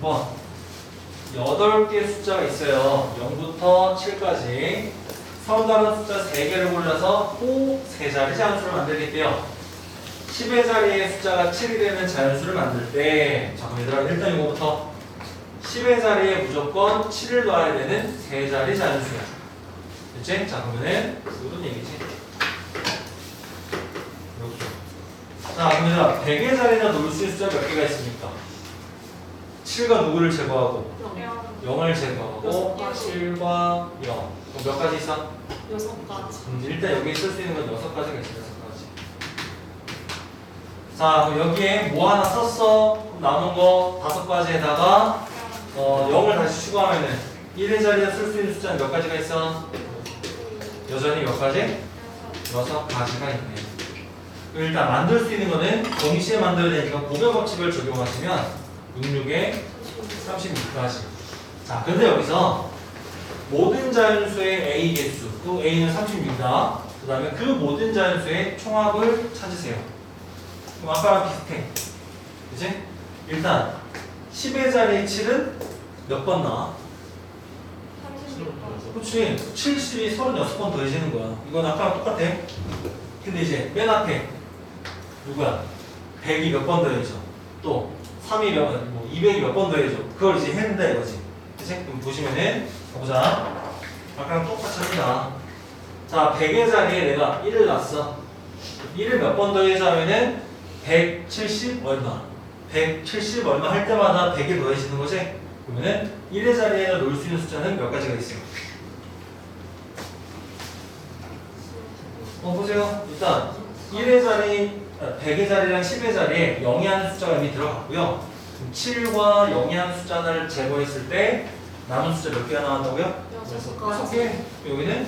6번 8개 숫자가 있어요. 0부터 7까지. 서로 다른 숫자 3개를 골라서 꼭 3자리 자연수를 만들겠대요. 10의 자리에 숫자가 7이 되는 자연수를 만들 때 잠깐 얘들아 일단 이거부터. 10의 자리에 무조건 7을 넣어야 되는 3자리 자연수야. 됐지? 자 그러면은 이런 얘기지? 이렇게. 자 그럼 얘들아 100의 자리에다 놓을 수 숫자 몇 개가 있습니까? 7과 누구를 제거하고 0을 제거하고 여섯 개. 7과 0 그럼 몇 가지 있어? 여섯 가지. 음, 일단 여기 쓸수 있는 건 여섯 가지가 있어 여섯 가지 자 그럼 여기에 뭐 하나 썼어 그럼 남은 거 다섯 가지에다가 어, 0을 다시 추가하면은 1의 자리에 쓸 수 있는 숫자는 몇 가지가 있어? 여전히 몇 가지? 여섯 가지가 있네 그럼 일단 만들 수 있는 거는 동시에 만들어야 되니까 고별 법칙을 적용하시면 66에 36까지. 자, 근데 여기서 모든 자연수의 A 개수, 또 A는 36이다. 그 다음에 그 모든 자연수의 총합을 찾으세요. 그럼 아까랑 비슷해. 그지? 일단 10의 자리에 7은 몇 번 나와? 그렇지. 70이 36번 더해지는 거야. 이건 아까랑 똑같아. 근데 이제 맨 앞에 누구야? 100이 몇 번 더해져? 또 3이 몇, 뭐 200이 몇 번 더해져? 그걸 이제 했는다 이거지. 그치? 보시면은 가보자. 아까랑 똑같이 합니다. 자, 100의 자리에 내가 1을 놨어. 1을 몇 번 더해자면은 170 얼마? 170 얼마 할 때마다 100이 더해지는 거지? 그러면은 1의 자리에 놓을 수 있는 숫자는 몇 가지가 있어요? 어, 보세요. 일단 1의 자리, 100의 자리랑 10의 자리에 0이 하는 숫자가 이미 들어갔고요. 7과 0이 하는 숫자를 제거했을 때 남은 숫자 몇 개가 나왔다고요? 여섯 여섯 가지. 개. 여기는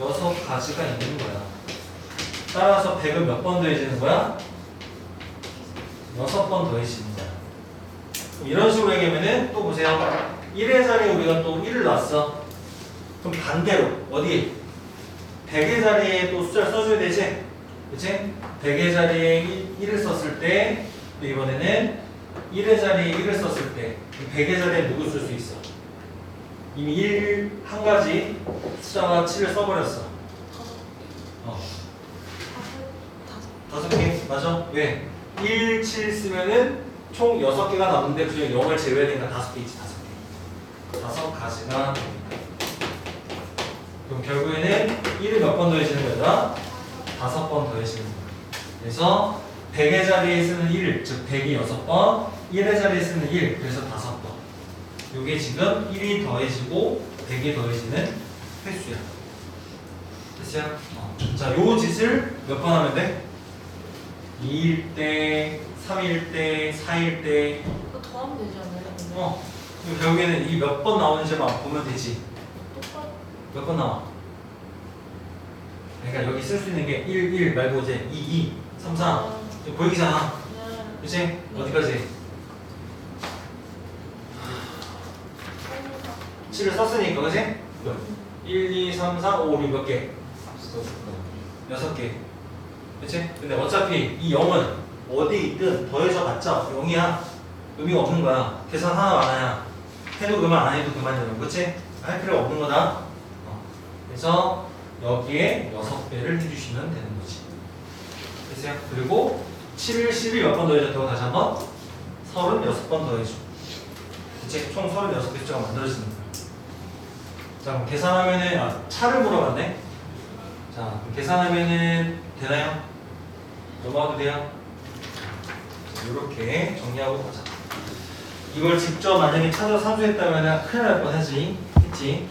여섯 가지가 있는 거야. 따라서 100은 몇 번 더해지는 거야? 여섯 번 더해지는 거야. 이런 식으로 얘기하면은 또 보세요. 1의 자리에 우리가 또 1을 놨어. 그럼 반대로 어디? 100의 자리에 또 숫자를 써줘야 되지? 그치? 100의 자리에 1, 을 썼을 때, 또 이번에는 1의 자리에 1을 썼을 때, 100의 자리에 누구 쓸 수 있어? 이미 1, 한 가지 숫자가 7을 써버렸어. 어, 다섯. 개, 맞아? 왜? 1, 7 쓰면은 총 6개가 남는데 그중에 0을 제외해야 되니까 다섯 개 있지, 다섯 개. 다섯 가지가 됩니다. 그럼 결국에는 1을 몇 번 더해지는 거다? 다섯 번 더해지는 거야. 그래서 100의 자리에 쓰는 1, 즉 100이 6번, 1의 자리에 쓰는 1, 그래서 다섯 번. 이게 지금 1이 더해지고 100이 더해지는 횟수야. 됐어요? 어. 자, 요 짓을 몇 번 하면 돼? 2일 때, 3일 때, 4일 때, 이거 더하면 되지 않아요? 근데? 어. 그럼 결국에는 이 몇 번 나오는지만 보면 되지. 몇 번 나와? 그러니까 여기 쓸 수 있는 게 1, 1 말고 이제 2, 2, 3, 4. 이거 보이잖아. 네. 그치? 어디까지? 7을 썼으니까, 그치? 1, 2, 3, 4, 5, 6 몇 개? 여섯 개. 그치? 근데 어차피 이 0은 어디 있든 더해져 봤자 0이야. 의미가 없는 거야. 계산 하나 많아야. 해도 그만, 안 해도 그만이야. 그치? 할 필요 없는 거다. 어. 그래서 여기에 6배를 해주시면 되는 거지. 됐어요? 그리고 7일, 10일 몇 번 더해졌다고 다시 한 번? 36번 더해줘. 그치? 총 36개 숫자가 만들어지는 거야. 자, 그럼 계산하면은, 아, 차를 물어봤네? 자, 그럼 계산하면은 되나요? 넘어가도 돼요? 이렇게 정리하고 가자. 이걸 직접 만약에 찾아 사주했다면 큰일 날 뻔하지. 했지?